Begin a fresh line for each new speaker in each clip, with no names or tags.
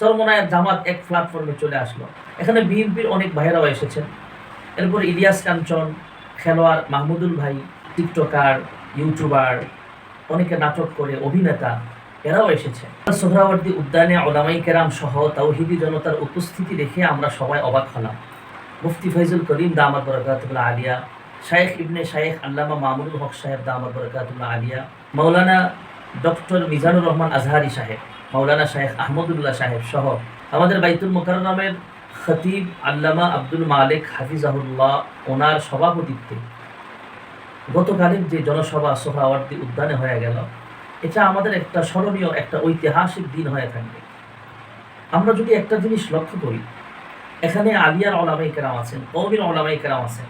চরমনায়ের জামাত এক প্ল্যাটফর্মে চলে আসলো। এখানে বিএনপির অনেক ভাইয়েরাও এসেছেন। এরপর ইলিয়াস কাঞ্চন, খেলোয়াড় মাহমুদুল ভাই, টিকটকার, ইউটিউবার, অনেকে নাটক করে, অভিনেতা, এরাও এসেছে। সোহরাওয়ার্দী উদ্যানে ওলামাই কেরাম সহ তাওহিদি জনতার উপস্থিতি দেখে আমরা সবাই অবাক হলাম। মুফতি ফৈজুল করিম দামাত বরকাতুল্লাহ আলিয়া, শায়েখ ইবনে শায়েখ আল্লামা মামুনুল হক সাহেব দামাত বরকাতুল্লাহ আলিয়া মৌলানা ডক্টর মিজানুর রহমান আজহারি সাহেব মৌলানা শাহেখ আহমদুল্লাহ সাহেব সহ আমাদের বাইতুল মোকাররমের খতিব আল্লামা আব্দুল মালিক হাফিজাহুল্লাহ ওনার সভাপতিত্বে গতকালের যে জনসভা সোহরাওয়ার্দী উদ্যানে হয়ে গেল, এটা আমাদের একটা স্মরণীয়, একটা ঐতিহাসিক দিন হয়ে থাকবে। আমরা যদি একটা জিনিস লক্ষ্য করি, এখানে আলিয়ার ওলামাই কেরাম আছেন কৌমির ওলামাই কেরাম আছেন।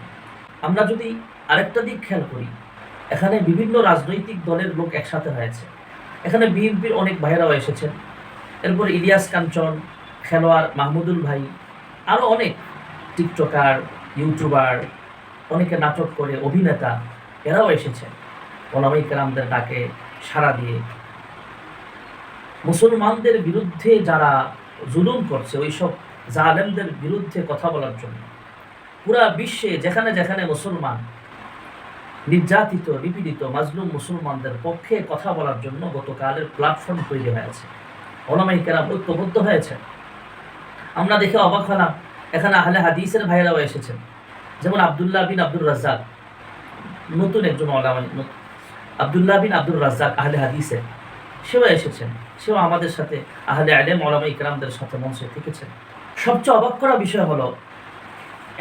আমরা যদি আরেকটা দিক খেয়াল করি এখানে বিভিন্ন রাজনৈতিক দলের লোক একসাথে হয়েছে। এখানে বিএনপির অনেক ভাইয়েরাও এসেছেন। এরপর ইলিয়াস কাঞ্চন, খেলোয়াড় মাহমুদুল ভাই আরও অনেক টিকটকার, ইউটিউবার, অনেকে নাটক করে, অভিনেতা, এরাও এসেছেন। ওলামাই কেরামদের ডাকে সাড়া দিয়ে। মুসলমানদের বিরুদ্ধে যারা জুলুম করছে, ওইসব জালেমদের বিরুদ্ধে কথা বলার জন্য। পুরা বিশ্বে যেখানে যেখানে মুসলমান নির্যাতিত, নিপীড়িত মাজলুম মুসলমানদের পক্ষে কথা বলার জন্য গতকালের প্ল্যাটফর্ম তৈরি হয়েছে। কেরাম ঐক্যবদ্ধ হয়েছে আমরা দেখে অবাক হলাম, এখানে আহলে হাদিসের ভাইয়েরাও এসেছেন। যেমন আবদুল্লাহ বিন আব্দুর রাজ্জাক, নতুন একজন ওলামাই আবদুল্লাহ বিন আব্দুর রাজ্জাক আহলে হাদিসের সেও এসেছেন, সেও আমাদের সাথে আহলে আলেম ওলামা ইকরামদের সাথে মঞ্চে থেকেছেন। সবচেয়ে অবাক করা বিষয় হলো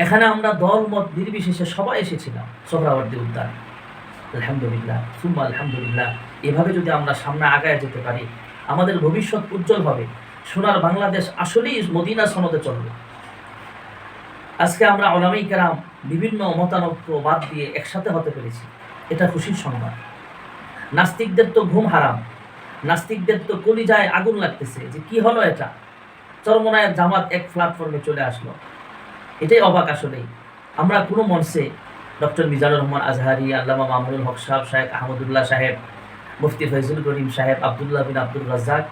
এখানে আমরা দল, মত নির্বিশেষে সবাই এসেছিলাম সোহরাওয়ার্দী উদ্যান। আলহামদুলিল্লাহ, সুম্মা আলহামদুলিল্লাহ। এভাবে যদি আমরা সামনে আগায় যেতে পারি, আমাদের ভবিষ্যৎ উজ্জ্বল হবে। সোনার বাংলাদেশ আসলেই মদিনা সনদে চলবে। আজকে আমরা ওলামাই কেরাম বিভিন্ন মতানক্য বাদ দিয়ে একসাথে হতে পেরেছি। এটা খুশির সংবাদ। নাস্তিকদের তো ঘুম হারাম। নাস্তিকদের তো কলিজায় আগুন লাগতেছে যে কি হলো এটা? চরমনায়ের জামাত এক প্ল্যাটফর্মে চলে আসলো। এটাই অবাক আসলেই আমরা কোনো মঞ্চে ডক্টর মিজানুর রহমান আজহারি, আল্লামা মামুনুল হক সাহেব শাহেখ আহমদুল্লাহ সাহেব, মুফতি ফৈজুল করিম সাহেব, আবদুল্লাহ বিন আব্দুল রাজ্জাক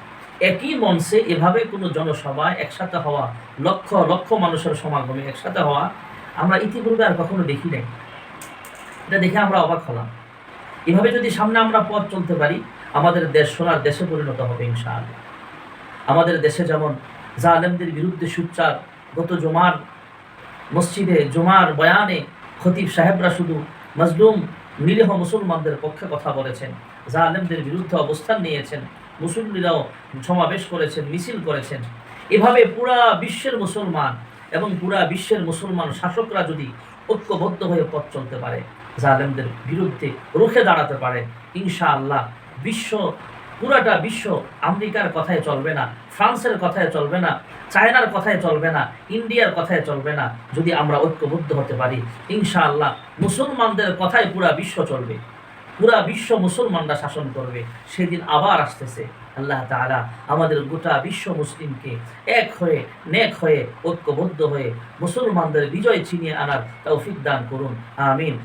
একই মঞ্চে এভাবে কোনো জনসভায় একসাথে হওয়া, লক্ষ লক্ষ মানুষের সমাগমে একসাথে হওয়া আমরা ইতিপূর্বে আর কখনো দেখি নাই। এটা দেখে আমরা অবাক হলাম। এভাবে যদি সামনে আমরা পথ চলতে পারি, আমাদের দেশ সোনার দেশে পরিণত হবে ইনশাআল্লাহ। আমাদের দেশে যেমন জালেমদের বিরুদ্ধে সুচ্চার গত জমার মসজিদে জমার বয়ানে খতিব সাহেবরা শুধু মজলুম, নিরীহ মুসলমানদের পক্ষে কথা বলেছেন। জালেমদের বিরুদ্ধে অবস্থান নিয়েছেন। মুসল্লিরাও সমাবেশ করেছেন, মিছিল করেছেন। এভাবে পুরা বিশ্বের মুসলমান এবং পুরা বিশ্বের মুসলমান শাসকরা যদি ঐক্যবদ্ধ হয়ে পথ চলতে পারে, জালেমদের বিরুদ্ধে রুখে দাঁড়াতে পারে, ইনশাআল্লাহ বিশ্ব পুরাটা বিশ্ব আমেরিকার কথায় চলবে না, ফ্রান্সের কথায় চলবে না, চায়নার কথায় চলবে না, ইন্ডিয়ার কথায় চলবে না, যদি আমরা ঐক্যবদ্ধ হতে পারি, ইনশাআল্লাহ মুসলমানদের কথায় পুরা বিশ্ব চলবে। পুরা বিশ্ব মুসলমানরা শাসন করবে। সেদিন আবার আসতেছে আল্লাহ তাআলা আমাদের গোটা বিশ্ব মুসলিমকে এক হয়ে, নেক হয়ে, ঐক্যবদ্ধ হয়ে মুসলমানদের বিজয় ছিনিয়ে আনার তৌফিক দান করুন। আমিন।